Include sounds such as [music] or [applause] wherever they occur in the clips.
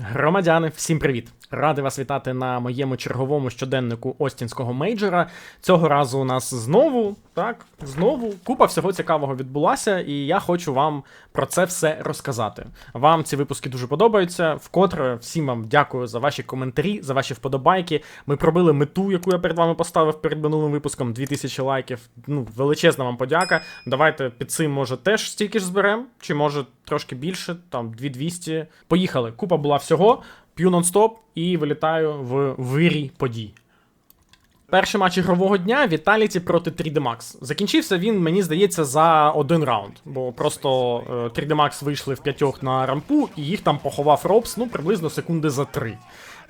Громадяни, всім привіт! Радий вас вітати на моєму черговому щоденнику Остінського мейджора. Цього разу у нас знову, так, знову купа всього цікавого відбулася, і я хочу вам про це все розказати. Вам ці випуски дуже подобаються. Вкотре всім вам дякую за ваші коментарі, за ваші вподобайки. Ми пробили мету, яку я перед вами поставив перед минулим випуском 2000 лайків. Ну, величезна вам подяка. Давайте під цим, може, теж стільки ж зберемо, чи може трошки більше, там 2200. Поїхали. Купа була всього. П'ю нон-стоп і вилітаю в вирій подій. Перший матч ігрового дня Віталіті проти 3D Max. Закінчився він, мені здається, за один раунд. Бо просто е, 3D Max вийшли в п'ятьох на рампу, і їх там поховав Робс, ну, приблизно секунди за три.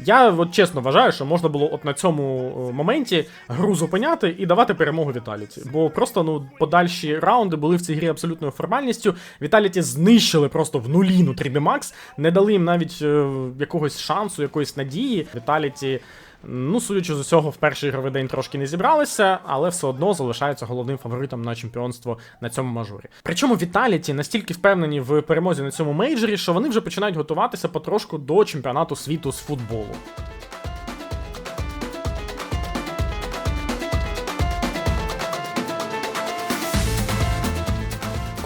Я от чесно вважаю, що можна було от на цьому е, моменті гру зупиняти і давати перемогу Віталіті. Бо просто ну подальші раунди були в цій грі абсолютною формальністю. Віталіті знищили просто в нуліну 3D Max, не дали їм навіть е, якогось шансу, якоїсь надії. Віталіті. Ну, судячи з усього, в перший ігровий день трошки не зібралися, але все одно залишається головним фаворитом на чемпіонство на цьому мажорі. Причому Віталіті настільки впевнені в перемозі на цьому мейджорі, що вони вже починають готуватися потрошку до чемпіонату світу з футболу.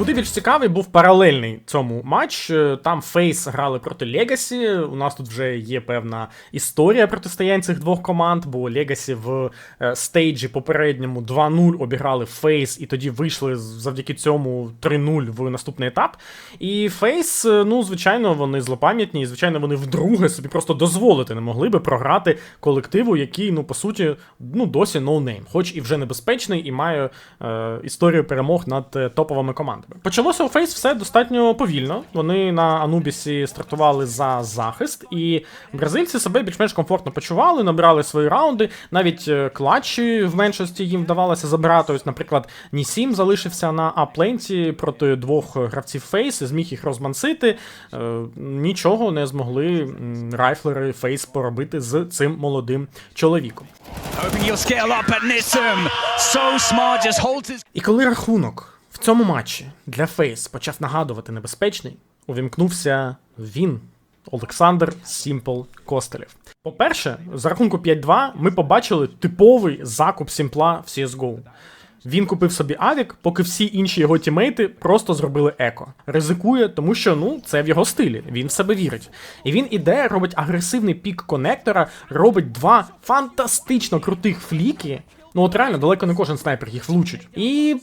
Куди більш цікавий був паралельний цьому матч. Е, Там Фейс грали проти Легасі. У нас тут вже є певна історія протистоянь цих двох команд, бо Легасі в е, стейджі попередньому 2-0 обіграли Фейс, і тоді вийшли завдяки цьому 3-0 в наступний етап. І Фейс, е, ну, звичайно, вони злопам'ятні, і звичайно, вони вдруге собі просто дозволити не могли би програти колективу, який, ну, по суті, ну, досі ноунейм, хоч і вже небезпечний, і має е, історію перемог над топовими командами. Почалося у Фейс все достатньо повільно. Вони на Анубісі стартували за захист, і бразильці себе більш-менш комфортно почували, набирали свої раунди. Навіть е, клатчі в меншості їм вдавалося забирати. Ось, наприклад, Нісім залишився на апленті проти двох гравців Фейс, і зміг їх розмансити. Е, Нічого не змогли райфлери Фейс поробити з цим молодим чоловіком. І коли рахунок цьому матчі для Фейс почав нагадувати небезпечний, увімкнувся він, Олександр Сімпл Костелєв. По-перше, за рахунку 5-2 ми побачили типовий закуп Сімпла в CSGO. Він купив собі авік, поки всі інші його тімейти просто зробили еко. Ризикує, тому що ну це в його стилі. Він в себе вірить. І він іде, робить агресивний пік конектора, робить два фантастично крутих фліки. Ну от реально далеко не кожен снайпер їх влучить. І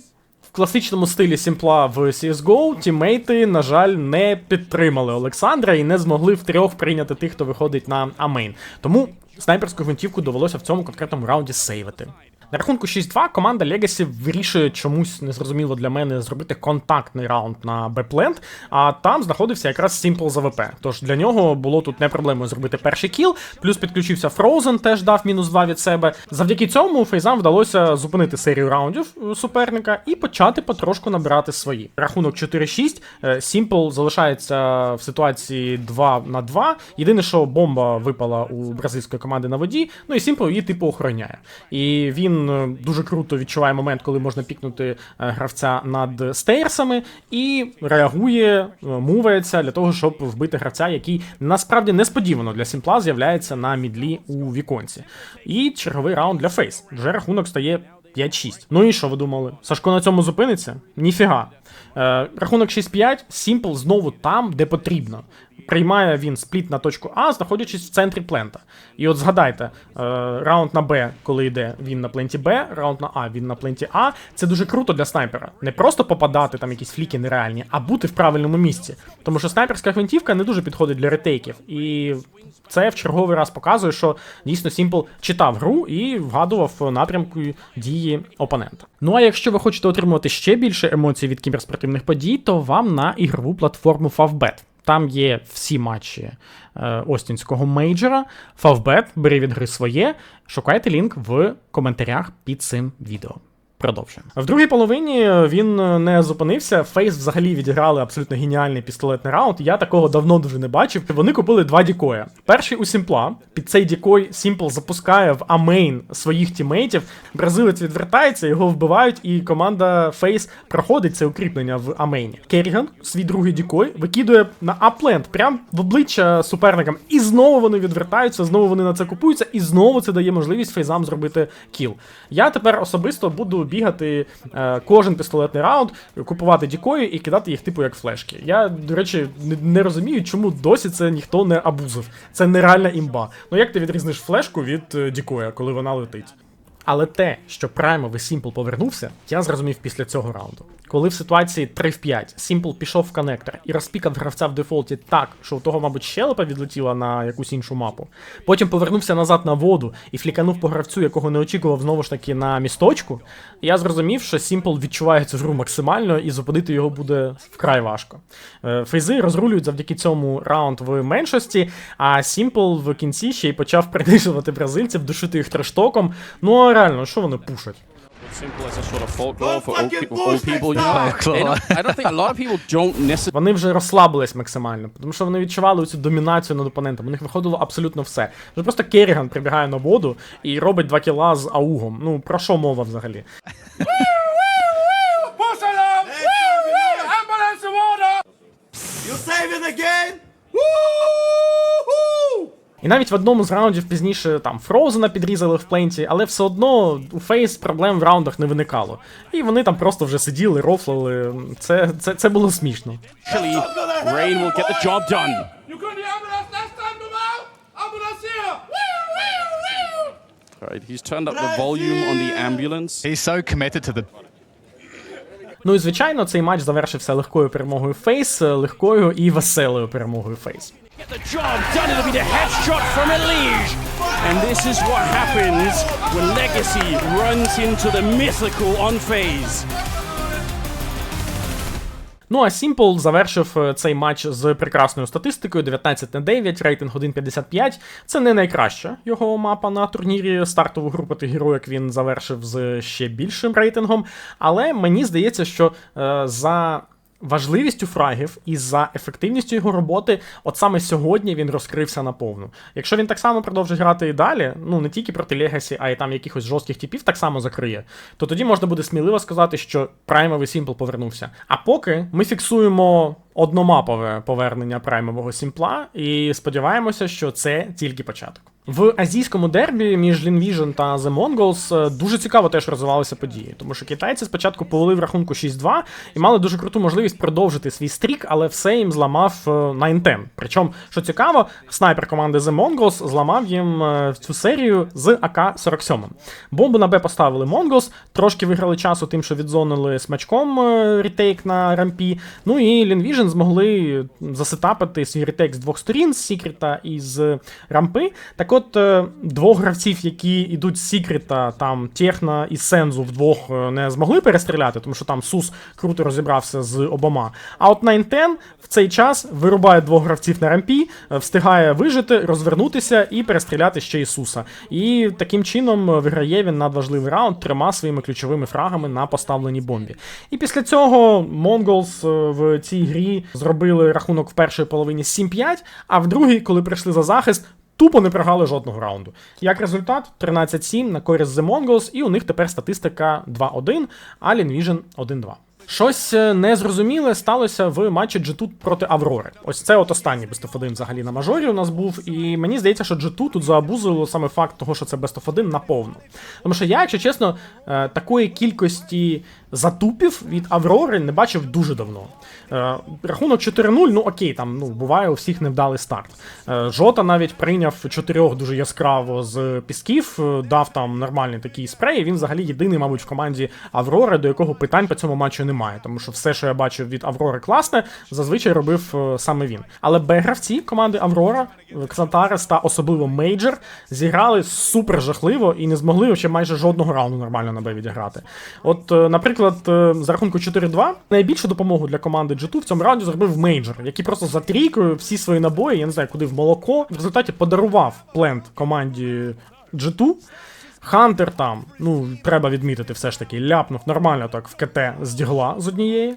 в класичному стилі Сімпла в CSGO тімейти, на жаль, не підтримали Олександра і не змогли втрьох прийняти тих, хто виходить на Амейн. Тому снайперську гвинтівку довелося в цьому конкретному раунді сейвити. На рахунку 6-2 команда Legacy вирішує чомусь незрозуміло для мене зробити контактний раунд на Б-плент, а там знаходився якраз Simple за ВП. Тож для нього було тут не проблемою зробити перший кіл, плюс підключився Frozen, теж дав мінус 2 від себе. Завдяки цьому Фейзам вдалося зупинити серію раундів е, суперника і почати потрошку набирати свої. Рахунок 4-6. е, Simple залишається в ситуації 2 на 2. Єдине, що бомба випала у бразильської команди на воді, ну і Simple її типу охороняє. І він е, дуже круто відчуває момент, коли можна пікнути е, гравця над стейрсами, і реагує, е, мувається для того, щоб вбити гравця, який насправді несподівано для Сімпла з'являється на мідлі у віконці. І черговий раунд для Фейс. Вже рахунок стає 5-6. Ну і що ви думали? Сашко на цьому зупиниться? Ніфіга. Рахунок 6-5, Сімпл знову там, де потрібно. Приймає він спліт на точку А, знаходячись в центрі плента. І от згадайте, е, раунд на Б, коли йде він на пленті Б, раунд на А, він на пленті А. Це дуже круто для снайпера. Не просто попадати там якісь фліки нереальні, а бути в правильному місці. Тому що снайперська гвинтівка не дуже підходить для ретейків. І це в черговий раз показує, що дійсно Сімпл читав гру і вгадував напрямку дії опонента. Ну а якщо ви хочете отримувати ще більше емоцій від кіберспортивних подій, то вам на ігрову платформу Favbet. Там є всі матчі е, Остінського мейджора. Фавбет, бери від гри своє. Шукайте лінк в коментарях під цим відео. Продовжуємо. В другій половині він не зупинився. Фейс взагалі відіграли абсолютно геніальний пістолетний раунд. Я такого давно дуже не бачив. Вони купили два дікоя. Перший у Сімпла. Під цей дікой Сімпл запускає в амейн своїх тімейтів. Бразилець відвертається, його вбивають, і команда Фейс проходить це укріплення в амейні. Керріган, свій другий дікой, викидує на апленд прям в обличчя суперникам. І знову вони відвертаються, знову вони на це купуються, і знову це дає можливість фейзам зробити кіл. Я тепер особисто буду бігати е, кожен пістолетний раунд, купувати дікої і кидати їх типу як флешки. Я, до речі, не, розумію, чому досі це ніхто не абузив. Це нереальна імба. Ну як ти відрізниш флешку від е, дікоя, коли вона летить? Але те, що праймовий Сімпл повернувся, я зрозумів після цього раунду. Коли в ситуації 3 в 5 Сімпл пішов в коннектор і розпікав гравця в дефолті так, що у того, мабуть, щелепа відлетіла на якусь іншу мапу. Потім повернувся назад на воду і фліканув по гравцю, якого не очікував знову ж таки на місточку. Я зрозумів, що Сімпл відчуває цю гру максимально і зупинити його буде вкрай важко. Е, Фейзи розрулюють завдяки цьому раунд в меншості, а Сімпл в кінці ще й почав принижувати бразильців, душити їх трештоком. Ну а реально, що вони пушать? simple as a sort of folklore for old people. Old people, you know. They don't, I don't think a lot of people don't necessarily Вони вже розслабились максимально, тому що вони відчували цю домінацію над опонентом. У них виходило абсолютно все. Вже просто Керріган прибігає на воду і робить два кіла з аугом. Ну про що мова взагалі? You saving the game? Woo! І навіть в одному з раундів пізніше там Фроузена підрізали в пленті, але все одно у Фейс проблем в раундах не виникало. І вони там просто вже сиділи, рофлили. Це, це, це було смішно. Right, he's turned up the volume on the ambulance. He's so committed to the Ну і звичайно, цей матч завершився легкою перемогою Фейс, легкою і веселою перемогою Фейс. Get the job done. It'll be the headshot from Elige. And this is what happens when Legacy runs into the mythical on phase. Ну а Simple завершив е, цей матч з прекрасною статистикою 19 на 9, рейтинг 1.55. Це не найкраща його мапа на турнірі. Стартову групу проти героїк він завершив з ще більшим рейтингом. Але мені здається, що е, за. Важливістю фрагів і за ефективністю його роботи, от саме сьогодні він розкрився наповну. Якщо він так само продовжить грати і далі, ну не тільки проти Легасі, а й там якихось жорстких типів так само закриє, то тоді можна буде сміливо сказати, що праймовий Сімпл повернувся. А поки ми фіксуємо одномапове повернення праймового Сімпла і сподіваємося, що це тільки початок. В азійському дербі між Linvision та The Mongols е, дуже цікаво теж розвивалися події, тому що китайці спочатку повели в рахунку 6-2 і мали дуже круту можливість продовжити свій стрік, але все їм зламав е, 9-10. Причому, що цікаво, снайпер команди The Mongols зламав їм е, цю серію з АК-47. Бомбу на Б поставили Mongols, трошки виграли часу тим, що відзонили смачком е, ретейк на рампі. Ну і Linvision змогли засетапити свій ретейк з двох сторін, з Сікрета і з рампи. Так от, е, двох гравців, які йдуть з Сікрета, там Техна і Сензу вдвох е, не змогли перестріляти, тому що там Сус круто розібрався з обома. А от Найнтен в цей час вирубає двох гравців на рампі, е, встигає вижити, розвернутися і перестріляти ще й Суса. І таким чином виграє він надважливий раунд трьома своїми ключовими фрагами на поставленій бомбі. І після цього е, в цій грі зробили рахунок в першій половині 7-5, а в другій, коли прийшли за захист. Тупо не програли жодного раунду. Як результат, 13-7 на користь The Mongols, і у них тепер статистика 2-1, а Linvision 1-2. Щось е, незрозуміле сталося в матчі G2 проти Аврори. Ось це от останній Best of 1 взагалі на мажорі у нас був. І мені здається, що G2 тут заабузило саме факт того, що це Best of 1 наповну. Тому що я, якщо чесно, е, такої кількості затупів від Аврори не бачив дуже давно. Е, Рахунок 4-0, ну окей, там ну буває у всіх невдалий старт. Е, Жота навіть прийняв чотирьох дуже яскраво з пісків, е, дав там нормальний такий спрей. Він взагалі єдиний, мабуть, в команді Аврори, до якого питань по цьому матчу немає. Тому що все, що я бачив від Аврори класне, зазвичай робив саме він. Але Б-гравці команди Аврора, Ксантарес та особливо Мейджор зіграли супер жахливо і не змогли ще майже жодного раунду нормально на Б відіграти. От, е, наприклад, е, за рахунку 4-2 найбільшу допомогу для команди G2 в цьому раунді зробив Мейджор, який просто за трійкою всі свої набої, я не знаю, куди в молоко, в результаті подарував плент команді G2. Хантер там, ну, треба відмітити, все ж таки, ляпнув нормально так в КТ з дігла з однієї.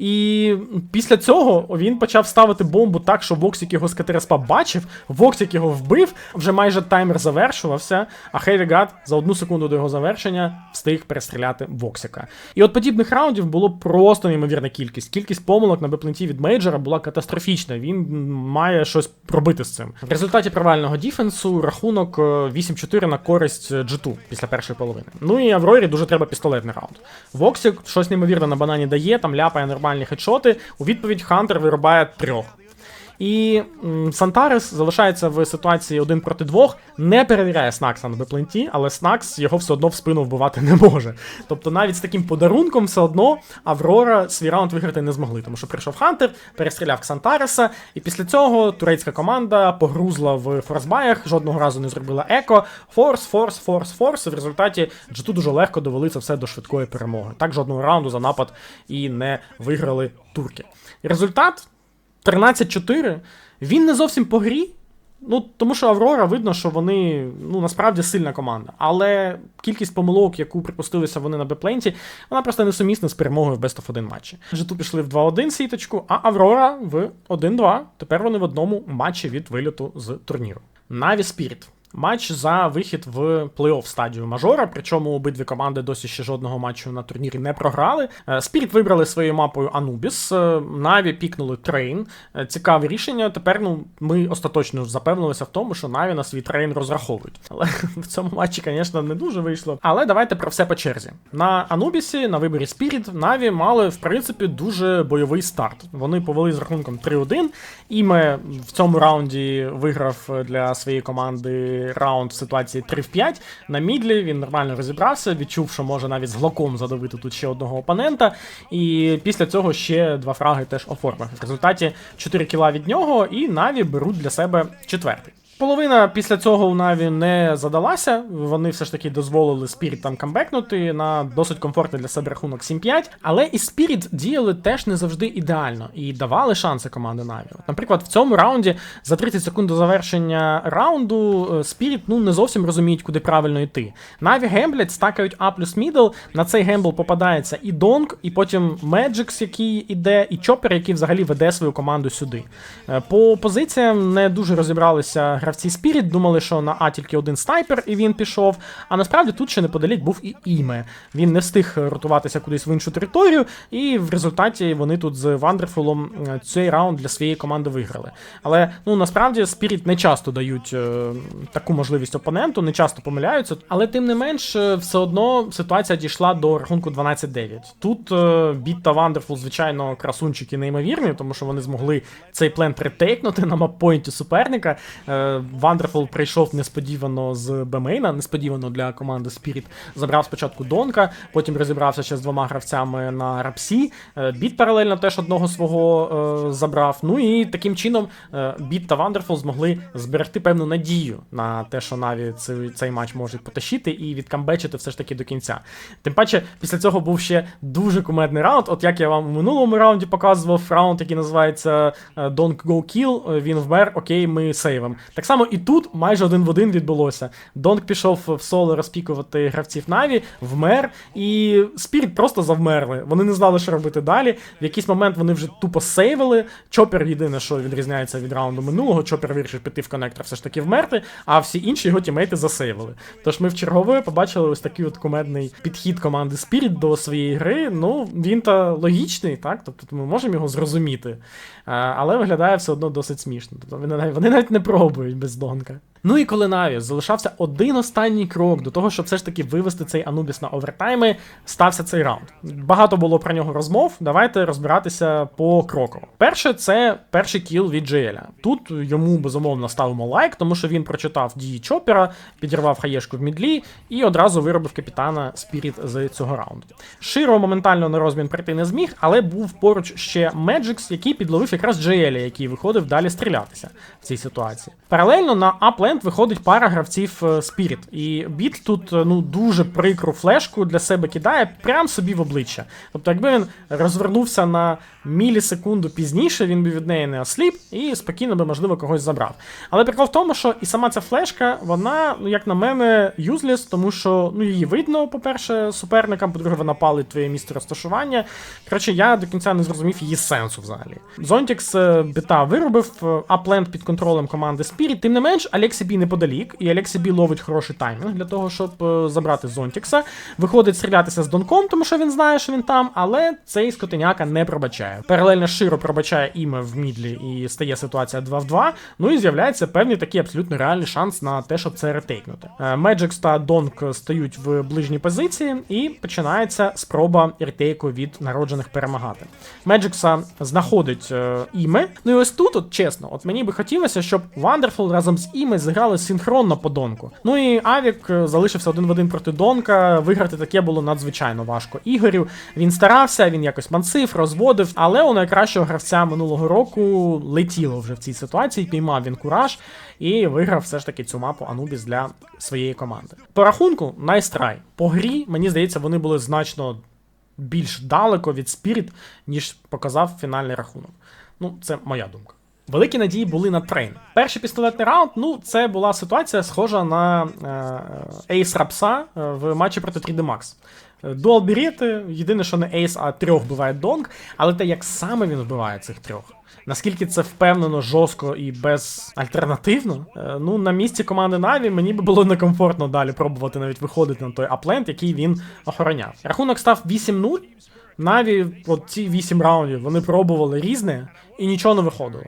І після цього він почав ставити бомбу так, що Воксік його з КТРСПа бачив, Воксік його вбив, вже майже таймер завершувався, а God за одну секунду до його завершення встиг перестріляти Воксіка. І от подібних раундів було просто неймовірна кількість. Кількість помилок на бепленті від мейджора була катастрофічна. Він має щось робити з цим. В результаті провального діфенсу рахунок е, 8-4 на користь G2 після першої половини. Ну і Аврорі дуже треба пістолетний раунд. Воксік щось неймовірне на банані дає, там ляпає нормальні хедшоти. У відповідь Хантер вирубає трьох. І м, Сантарес залишається в ситуації один проти двох, не перевіряє Снакса на бепленті, але Снакс його все одно в спину вбивати не може. Тобто навіть з таким подарунком все одно Аврора свій раунд виграти не змогли, тому що прийшов Хантер, перестріляв Ксантареса, і після цього турецька команда погрузла в форсбаях, жодного разу не зробила еко. Форс, форс, форс, форс. І в результаті G2 дуже легко довели це все до швидкої перемоги. Так жодного раунду за напад і не виграли турки. Результат 13-4. Він не зовсім по грі. Ну, тому що Аврора видно, що вони ну насправді сильна команда. Але кількість помилок, яку припустилися вони на бепленті, вона просто несумісна з перемогою в Best of 1 матчі. Житу пішли в 2-1 сіточку, а Аврора в 1-2. Тепер вони в одному матчі від виліту з турніру. Наві Спіріт. Матч за вихід в плей-офф стадію мажора. Причому обидві команди досі ще жодного матчу на турнірі не програли. Е, Спіріт вибрали своєю мапою Анубіс. е, Наві пікнули трейн. Е, Цікаве рішення. Тепер ну ми остаточно запевнилися в тому, що Наві на свій трейн розраховують. Але [laughs] в цьому матчі, звісно, не дуже вийшло. Але давайте про все по черзі. На Анубісі, на виборі Спіріт, Наві мали в принципі дуже бойовий старт. Вони повели з рахунком 3-1. Іме в цьому раунді виграв для своєї команди раунд в ситуації 3 в 5. На мідлі він нормально розібрався, відчув, що може навіть з глоком задавити тут ще одного опонента. І після цього ще два фраги теж оформив. В результаті 4 кіла від нього, і Наві беруть для себе четвертий. Половина після цього у Наві не задалася. Вони все ж таки дозволили Спіріт там камбекнути на досить комфортний для себе рахунок 7-5. Але і Спіріт діяли теж не завжди ідеально і давали шанси команди Наві. Наприклад, в цьому раунді за 30 секунд до завершення раунду е, Спіріт ну не зовсім розуміють, куди правильно йти. Наві гемблять, стакають А плюс мідл. На цей гембл попадається і Донг, і потім Меджикс, який іде, і Чопер, який взагалі веде свою команду сюди. Е, По позиціям не дуже розібралися гравці Spirit, думали, що на А тільки один снайпер, і він пішов. А насправді тут ще неподалік був і Іме. Він не встиг ротуватися кудись в іншу територію, і в результаті вони тут з Вандерфулом е, цей раунд для своєї команди виграли. Але ну насправді Spirit не часто дають е, таку можливість опоненту, не часто помиляються. Але тим не менш, е, все одно ситуація дійшла до рахунку 12-9. Тут е, Біт та Вандерфул, звичайно, красунчики неймовірні, тому що вони змогли цей плен претейкнути на маппойнті суперника. Е, Вандерфул прийшов несподівано з Бемейна, несподівано для команди Spirit. Забрав спочатку Донка, потім розібрався ще з двома гравцями на Рапсі. Е, Біт паралельно теж одного свого е, забрав. Ну і таким чином е, Біт та Вандерфул змогли зберегти певну надію на те, що Наві цей, цей матч можуть потащити і відкамбечити все ж таки до кінця. Тим паче, після цього був ще дуже кумедний раунд. От як я вам у минулому раунді показував раунд, який називається е, Don't Go Kill, е, він вмер, окей, ми сейвим. Так само і тут майже один в один відбулося. Донк пішов в соло розпікувати гравців Наві, вмер, і Спіріт просто завмерли. Вони не знали, що робити далі. В якийсь момент вони вже тупо сейвили. Чопер єдине, що відрізняється від раунду минулого. Чопер вирішив піти в коннектор, все ж таки вмерти, а всі інші його тімейти засейвили. Тож ми в чергове побачили ось такий от кумедний підхід команди Spirit до своєї гри. Ну, він та логічний, так? Тобто ми можемо його зрозуміти. Але виглядає все одно досить смішно. Тобто вони навіть не пробують без донка. Ну і коли Наві залишався один останній крок до того, щоб все ж таки вивести цей Анубіс на овертайми, стався цей раунд. Багато було про нього розмов. Давайте розбиратися по кроку. Перше, це перший кіл від Джеля. Тут йому безумовно ставимо лайк, тому що він прочитав дії Чопера, підірвав хаєшку в мідлі і одразу виробив капітана Спіріт з цього раунду. Широ моментально на розмін прийти не зміг, але був поруч ще Меджикс, який підловив якраз Джеля, який виходив далі стрілятися в цій ситуації. Паралельно на апленд виходить пара гравців е, Spirit. І біт тут е, ну дуже прикру флешку для себе кидає прям собі в обличчя. Тобто, якби він розвернувся на мілісекунду пізніше він би від неї не осліп і спокійно би, можливо, когось забрав. Але прикол в тому, що і сама ця флешка, вона, ну як на мене, юзлес, тому що ну, її видно, по-перше, суперникам, по-друге, вона палить твоє місце розташування. Коротше, я до кінця не зрозумів її сенсу взагалі. Зонтікс е, біта виробив, е, апленд під контролем команди Spirit. Тим не менш, Алексі Бі неподалік, і Алексі Бі ловить хороший таймінг для того, щоб е, забрати Зонтікса. Виходить стрілятися з Донком, тому що він знає, що він там, але цей скотиняка не пробачає. Паралельно Широ пробачає іме в мідлі і стає ситуація 2 в 2. Ну і з'являється певний такий абсолютно реальний шанс на те, щоб це ретейкнути. Меджикс та Донк стають в ближній позиції, і починається спроба ретейку від народжених перемагати. Меджикса знаходить е, іме. Ну і ось тут, от чесно, от мені би хотілося, щоб Вандерфул разом з іме зіграли синхронно по Донку. Ну і Авік е, залишився один в один проти Донка. Виграти таке було надзвичайно важко. Ігорю він старався, він якось мансив, розводив, але у найкращого гравця минулого року летіло вже в цій ситуації. Піймав він кураж і виграв все ж таки цю мапу Анубіс для своєї команди. По рахунку найстрай. По грі, мені здається, вони були значно більш далеко від Spirit, ніж показав фінальний рахунок. Ну, це моя думка. Великі надії були на трейн. Перший пістолетний раунд, ну, це була ситуація схожа на е, Ейс Рапса в матчі проти 3D Max. Е, Дуал єдине, що не Ейс, а трьох вбиває Донг, але те, як саме він вбиває цих трьох. Наскільки це впевнено, жорстко і безальтернативно, е, ну на місці команди Наві мені би було некомфортно далі пробувати навіть виходити на той апленд, який він охороняв. Рахунок став 8-0. Наві, от ці 8 раундів, вони пробували різне і нічого не виходило.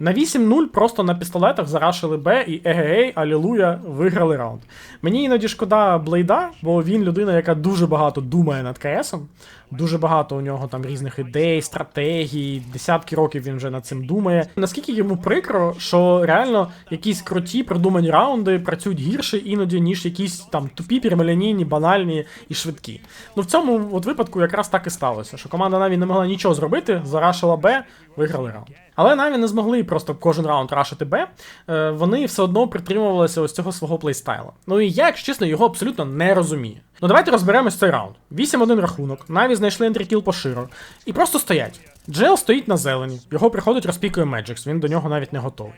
На 8-0 просто на пістолетах зарашили Б і егегей, алілуя, виграли раунд. Мені іноді шкода Блейда, бо він людина, яка дуже багато думає над КСом. Дуже багато у нього там різних ідей, стратегій, десятки років він вже над цим думає. Наскільки йому прикро, що реально якісь круті продумані раунди працюють гірше іноді, ніж якісь там тупі, прямолінійні, банальні і швидкі. Ну в цьому от випадку якраз так і сталося, що команда Наві не могла нічого зробити, зарашила Б, виграли раунд. Але Наві не змогли просто кожен раунд рашити Б. Е, вони все одно притримувалися ось цього свого плейстайла. Ну і я, якщо чесно, його абсолютно не розумію. Ну давайте розберемось цей раунд. 8-1 рахунок, Наві знайшли ентрікіл по широ. І просто стоять. Джел стоїть на зелені, його приходить, розпікує Меджикс, він до нього навіть не готовий.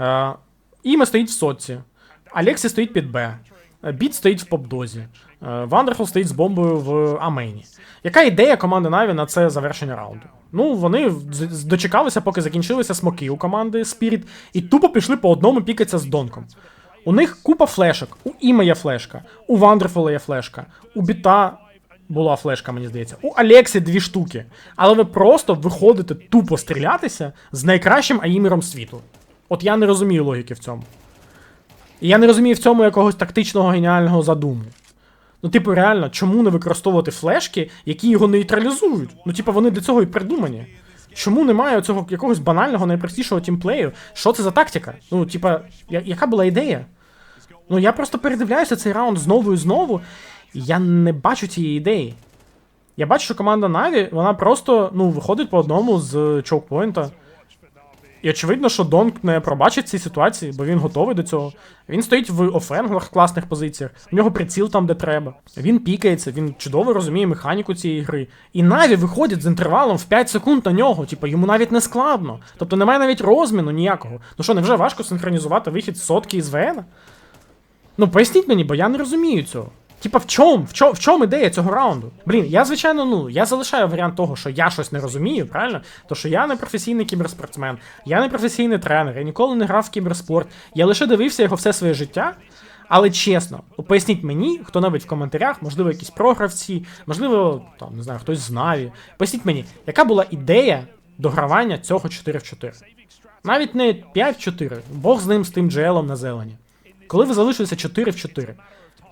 Е, Іме стоїть в соці, Алексі стоїть під Б. Е, Біт стоїть в попдозі. Е, Вандерфул стоїть з бомбою в Амейні. Яка ідея команди Наві на це завершення раунду? Ну, вони дочекалися, поки закінчилися смоки у команди Spirit, і тупо пішли по одному пікатися з Донком. У них купа флешок. У Іма є флешка, у Вандерфула є флешка, у Біта була флешка, мені здається. У Алексі дві штуки. Але ви просто виходите тупо стрілятися з найкращим аїмером світу. От я не розумію логіки в цьому. І я не розумію в цьому якогось тактичного геніального задуму. Ну, типу, реально, чому не використовувати флешки, які його нейтралізують? Ну, типу, вони для цього і придумані. Чому немає цього якогось банального, найпростішого тімплею? Що це за тактика? Ну, типа, я- яка була ідея? Ну, я просто передивляюся цей раунд знову і знову, і я не бачу цієї ідеї. Я бачу, що команда Наві, вона просто ну, виходить по одному з чоукпоінта. І очевидно, що Донг не пробачить ці ситуації, бо він готовий до цього. Він стоїть в офенглах класних позиціях, у нього приціл там, де треба. Він пікається, він чудово розуміє механіку цієї гри. І Наві виходять з інтервалом в 5 секунд на нього, типу, йому навіть не складно. Тобто немає навіть розміну ніякого. Ну що, невже важко синхронізувати вихід сотки із ВН? Ну поясніть мені, бо я не розумію цього. Типа, в чому? В чому, в чому ідея цього раунду? Блін, я звичайно, ну я залишаю варіант того, що я щось не розумію, правильно? То що я не професійний кіберспортсмен, я не професійний тренер, я ніколи не грав в кіберспорт. Я лише дивився його все своє життя. Але чесно, поясніть мені, хто-небудь в коментарях, можливо, якісь програвці, можливо, там не знаю, хтось з Наві. Поясніть мені, яка була ідея догравання цього 4 в 4? Навіть не 5 в 4, Бог з ним з тим джелом на зелені. Коли ви залишилися 4 в 4,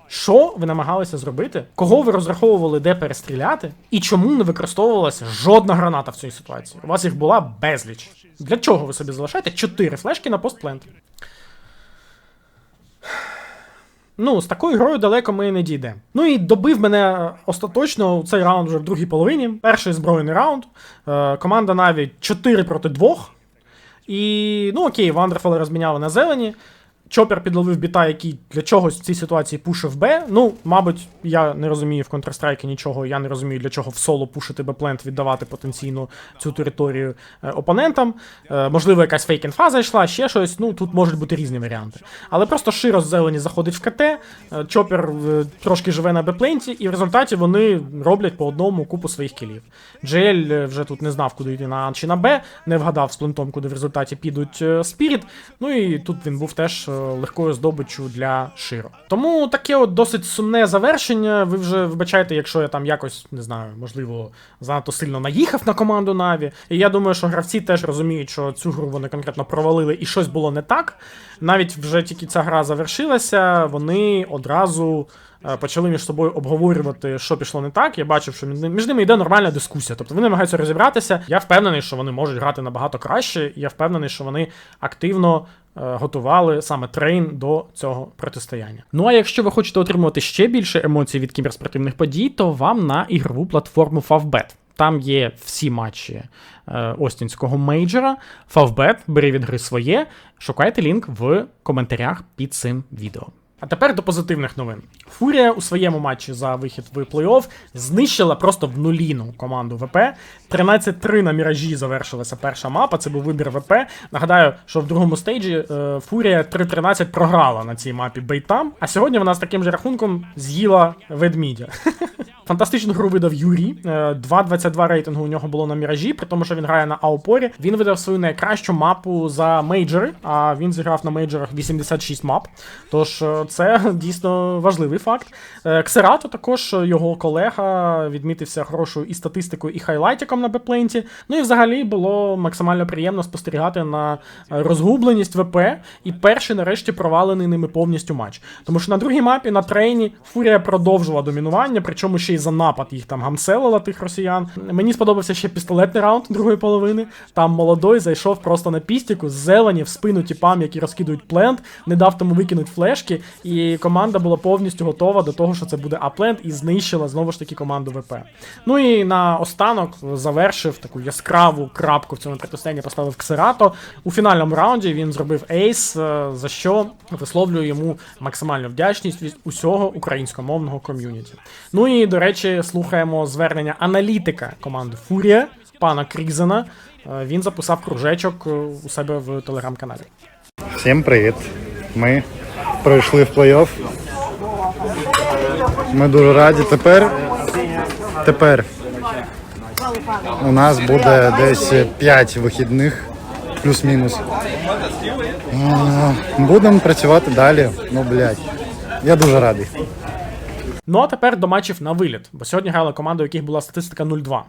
що ви намагалися зробити? Кого ви розраховували де перестріляти? І чому не використовувалася жодна граната в цій ситуації? У вас їх була безліч. Для чого ви собі залишаєте 4 флешки на постплент? Ну, з такою грою далеко ми не дійдемо. Ну і добив мене остаточно цей раунд вже в другій половині. Перший збройний раунд. Е, команда навіть 4 проти 2. І, ну окей, Вандерфола розміняли на зелені. Чопер підловив біта, який для чогось в цій ситуації пушив Б. Ну, мабуть, я не розумію в Counter-Strike нічого, я не розумію, для чого в соло пушити Б-плент, віддавати потенційно цю територію е, опонентам. Е, можливо, якась фейк-інфа зайшла, ще щось. Ну, тут можуть бути різні варіанти. Але просто Широ з зелені заходить в КТ, е, Чопер трошки живе на Б-пленті, і в результаті вони роблять по одному купу своїх кілів. GL вже тут не знав, куди йти на А чи на Б, не вгадав з плентом, куди в результаті підуть Спіріт. Ну і тут він був теж легкою здобиччю для Широ. Тому таке от досить сумне завершення. Ви вже вибачайте, якщо я там якось не знаю, можливо, занадто сильно наїхав на команду Наві. І я думаю, що гравці теж розуміють, що цю гру вони конкретно провалили і щось було не так. Навіть вже тільки ця гра завершилася, вони одразу е, почали між собою обговорювати, що пішло не так. Я бачив, що між ними йде нормальна дискусія. Тобто вони намагаються розібратися. Я впевнений, що вони можуть грати набагато краще. Я впевнений, що вони активно. Е, Готували саме трейн до цього протистояння. Ну а якщо ви хочете отримувати ще більше емоцій від кіберспортивних подій, то вам на ігрову платформу Favbet. Там є всі матчі е, Остінського мейджора. Favbet, бери від гри своє. Шукайте лінк в коментарях під цим відео. А тепер до позитивних новин. Фурія у своєму матчі за вихід в плей-офф знищила просто в нуліну команду ВП. 13-3 на міражі завершилася перша мапа. Це був вибір ВП. Нагадаю, що в другому стейджі е, Фурія 3-13 програла на цій мапі бейтам. А сьогодні вона з таким же рахунком з'їла ведмідя. [laughs] Фантастичну гру видав Юрій. Е, 2.22 рейтингу у нього було на міражі, при тому, що він грає на Аупорі. Він видав свою найкращу мапу за мейджори, а він зіграв на мейджорах 86 мап. Тож е, це дійсно важливий факт. Е, Ксерато також е, його колега відмітився хорошою і статистикою, і хайлайтиком на бепленті. Ну і взагалі було максимально приємно спостерігати на е, розгубленість ВП і перший нарешті провалений ними повністю матч. Тому що на другій мапі на трейні Фурія продовжила домінування, причому ще й за напад їх там гамселила тих росіян. Мені сподобався ще пістолетний раунд другої половини. Там молодой зайшов просто на пістіку з зелені в спину тіпам, які розкидують плент, не дав тому викинути флешки, і команда була повністю готова до того, що це буде аплент, і знищила знову ж таки команду ВП. Ну і на останок завершив таку яскраву крапку в цьому протистоянні, поставив Ксерато. У фінальному раунді він зробив ейс, е, за що висловлюю йому максимальну вдячність від усього українськомовного ком'юніті. Ну і до речі, слухаємо звернення аналітика команди Фурія, пана Крізена. Е, Він записав кружечок е, у себе в телеграм-каналі. Всім привіт. Ми пройшли в плей-офф. Ми дуже раді. Тепер, тепер у нас буде десь 5 вихідних, плюс-мінус. Будемо працювати далі. Ну, блядь. Я дуже радий. Ну а тепер до матчів на виліт, бо сьогодні грала команда, у яких була статистика 0-2.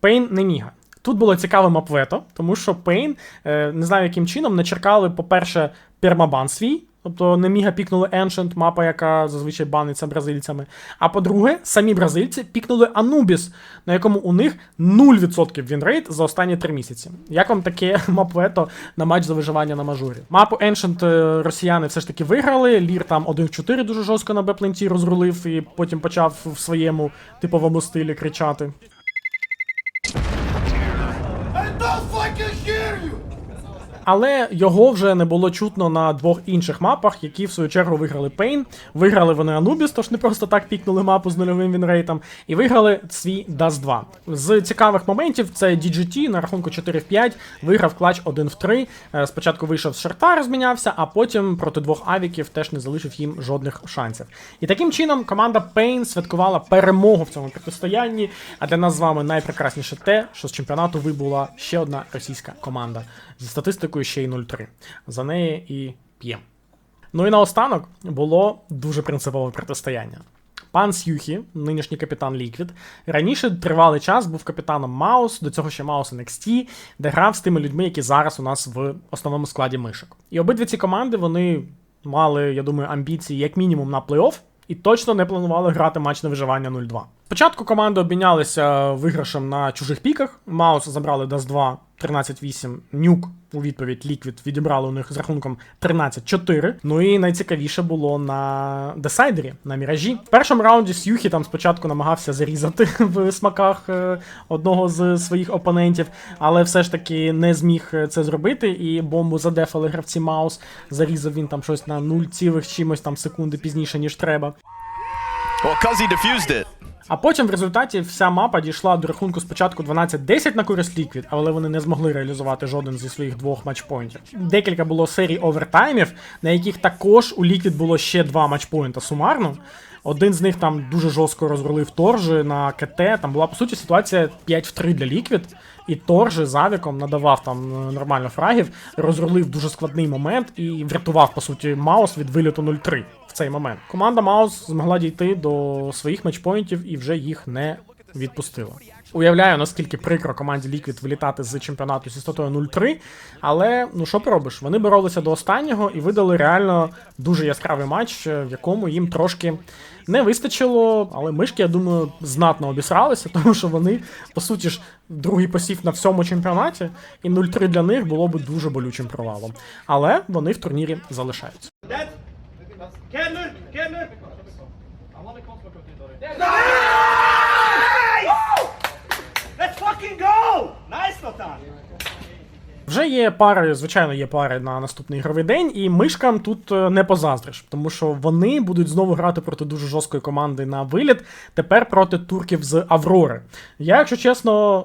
Пейн не міга. Тут було цікаве мапвето, тому що Пейн, е, не знаю яким чином, начеркали, по-перше, пермабан свій. Тобто не міга пікнули Ancient, мапа, яка зазвичай баниться бразильцями. А по-друге, самі бразильці пікнули Anubis, на якому у них 0% вінрейт за останні 3 місяці. Як вам таке [laughs] мапвето на матч за виживання на мажорі? Мапу Ancient е, росіяни все ж таки виграли. Лір там 1 в 4 дуже жорстко на Бепленті розрулив і потім почав в своєму типовому стилі кричати. no fucking Але його вже не було чутно на двох інших мапах, які в свою чергу виграли Пейн. Виграли вони Анубіс, тож не просто так пікнули мапу з нульовим вінрейтом, і виграли свій DAS 2. З цікавих моментів це DGT на рахунку 4 в 5, виграв клач 1 в 3. Е, Спочатку вийшов з шарта, розмінявся, а потім проти двох авіків теж не залишив їм жодних шансів. І таким чином команда Pain святкувала перемогу в цьому протистоянні. А для нас з вами найпрекрасніше те, що з чемпіонату вибула ще одна російська команда зі статистикою ще й 0-3. За неї і п'ємо. Ну і наостанок було дуже принципове протистояння. Пан Сюхі, нинішній капітан Liquid, раніше тривалий час був капітаном Маус, до цього ще Маус NXT, де грав з тими людьми, які зараз у нас в основному складі мишок. І обидві ці команди вони мали, я думаю, амбіції як мінімум на плей-офф, і точно не планували грати матч на виживання 0-2. Спочатку команди обмінялися виграшем на чужих піках. Маус забрали Dust 2 13-8, Нюк у відповідь Liquid відібрали у них з рахунком 13-4. Ну і найцікавіше було на десайдері, на міражі. В першому раунді Сюхі там спочатку намагався зарізати [laughs] в смаках е, одного з своїх опонентів, але все ж таки не зміг е, це зробити. І бомбу задефали гравці Маус. Зарізав він там щось на 0, цілих чимось там секунди пізніше, ніж треба. Well, А потім в результаті вся мапа дійшла до рахунку спочатку 12-10 на користь Ліквід, але вони не змогли реалізувати жоден зі своїх двох матчпоінтів. Декілька було серій овертаймів, на яких також у Ліквід було ще два матчпоінта сумарно. Один з них там дуже жорстко розрулив Торжи на КТ. Там була по суті ситуація 5 в 3 для ліквід, І Торжи завіком авіком надавав там е, нормально фрагів, розрулив дуже складний момент і врятував, по суті, Маус від виліту 0-3 в цей момент. Команда Маус змогла дійти до своїх матчпоінтів і вже їх не відпустила. Уявляю, наскільки прикро команді Liquid вилітати з чемпіонату зі статою 0-3, але ну що поробиш? Вони боролися до останнього і видали реально дуже яскравий матч, е, в якому їм трошки не вистачило. Але мишки, я думаю, знатно обісралися, [laughs] тому що вони, по суті ж, другий посів на всьому чемпіонаті, і 0-3 для них було би дуже болючим провалом. Але вони в турнірі залишаються. Let's Вже є пари, звичайно, є пари на наступний ігровий день, і мишкам тут е, не позаздриш, тому що вони будуть знову грати проти дуже жорсткої команди на виліт, тепер проти турків з Аврори. Я, якщо чесно.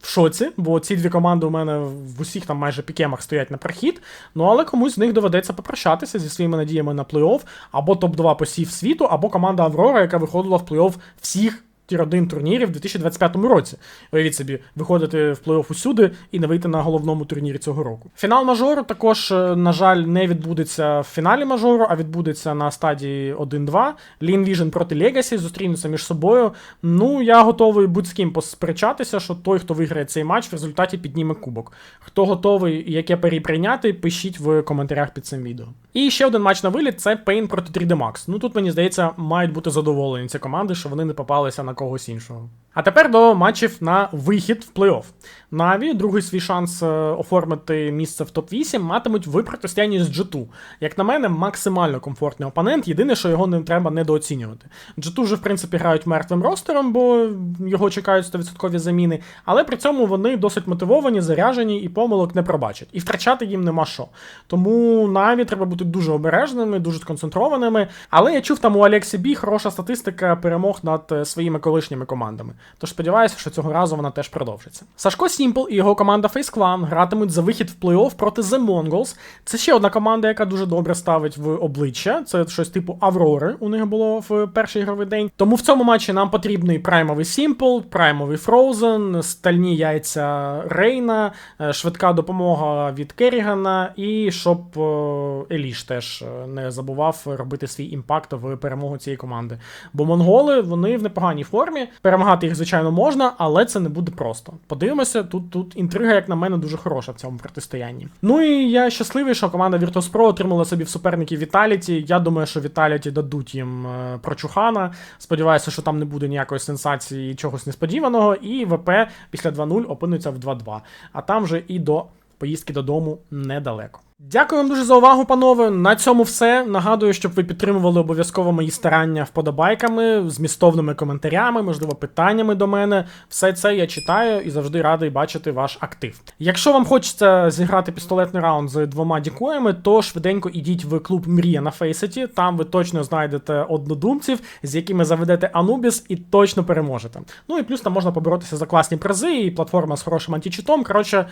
В шоці, бо ці дві команди у мене в усіх там майже пікемах стоять на прохід. Ну але комусь з них доведеться попрощатися зі своїми надіями на плей-офф, або топ-2 посів світу, або команда Аврора, яка виходила в плей-офф всіх тір-1 турнірів в 2025 році. Уявіть собі, виходити в плей-офф усюди і не вийти на головному турнірі цього року. Фінал мажору також, е, на жаль, не відбудеться в фіналі мажору, а відбудеться на стадії 1-2. Lean Vision проти Legacy зустрінуться між собою. Ну, я готовий будь з ким посперечатися, що той, хто виграє цей матч, в результаті підніме кубок. Хто готовий яке парі прийняти, пишіть в коментарях під цим відео. І ще один матч на виліт це Pain проти 3D Max. Ну тут, мені здається, мають бути задоволені ці команди, що вони не попалися на когось іншого. А тепер до матчів на вихід в плей-офф. Наві, другий свій шанс е, оформити місце в топ-8, матимуть в протистоянні з G2. Як на мене, максимально комфортний опонент. Єдине, що його не треба недооцінювати. G2 вже, в принципі, грають мертвим ростером, бо його чекають 100% заміни. Але при цьому вони досить мотивовані, заряжені і помилок не пробачать. І втрачати їм нема що. Тому Наві треба бути дуже обережними, дуже сконцентрованими. Але я чув там у Алексі Бі хороша статистика перемог над е, своїми колишніми командами. Тож сподіваюся, що цього разу вона теж продовжиться. Сашко Сімпл і його команда Face Clan гратимуть за вихід в плей-офф проти The Mongols. Це ще одна команда, яка дуже добре ставить в обличчя. Це щось типу Аврори. У них було в перший ігровий день. Тому в цьому матчі нам потрібний праймовий Сімпл, праймовий Frozen, стальні яйця Рейна, е, швидка допомога від Керрігана, і щоб е, Еліш теж е, не забував робити свій імпакт в перемогу цієї команди. Бо монголи вони в непоганій формі. Перемагати їх, звичайно, можна, але це не буде просто. Подивимося, тут тут інтрига, як на мене, дуже хороша в цьому протистоянні. Ну і я щасливий, що команда Virtus.pro отримала собі в суперників Віталіті. Я думаю, що Віталіті дадуть їм е, прочухана. Сподіваюся, що там не буде ніякої сенсації, чогось несподіваного. І ВП після 2-0 опиниться в 2-2. А там вже і до поїздки додому недалеко. Дякую вам дуже за увагу, панове. На цьому все. Нагадую, щоб ви підтримували обов'язково мої старання вподобайками, змістовними коментарями, можливо, питаннями до мене. Все це я читаю і завжди радий бачити ваш актив. Якщо вам хочеться зіграти пістолетний раунд з двома дікоями, то швиденько ідіть в клуб Мрія на Фейсеті. Там ви точно знайдете однодумців, з якими заведете Анубіс і точно переможете. Ну і плюс там можна поборотися за класні призи, і платформа з хорошим античитом. Коротше.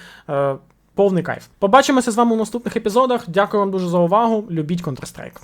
Повний кайф. Побачимося з вами у наступних епізодах. Дякую вам дуже за увагу. Любіть Counter-Strike.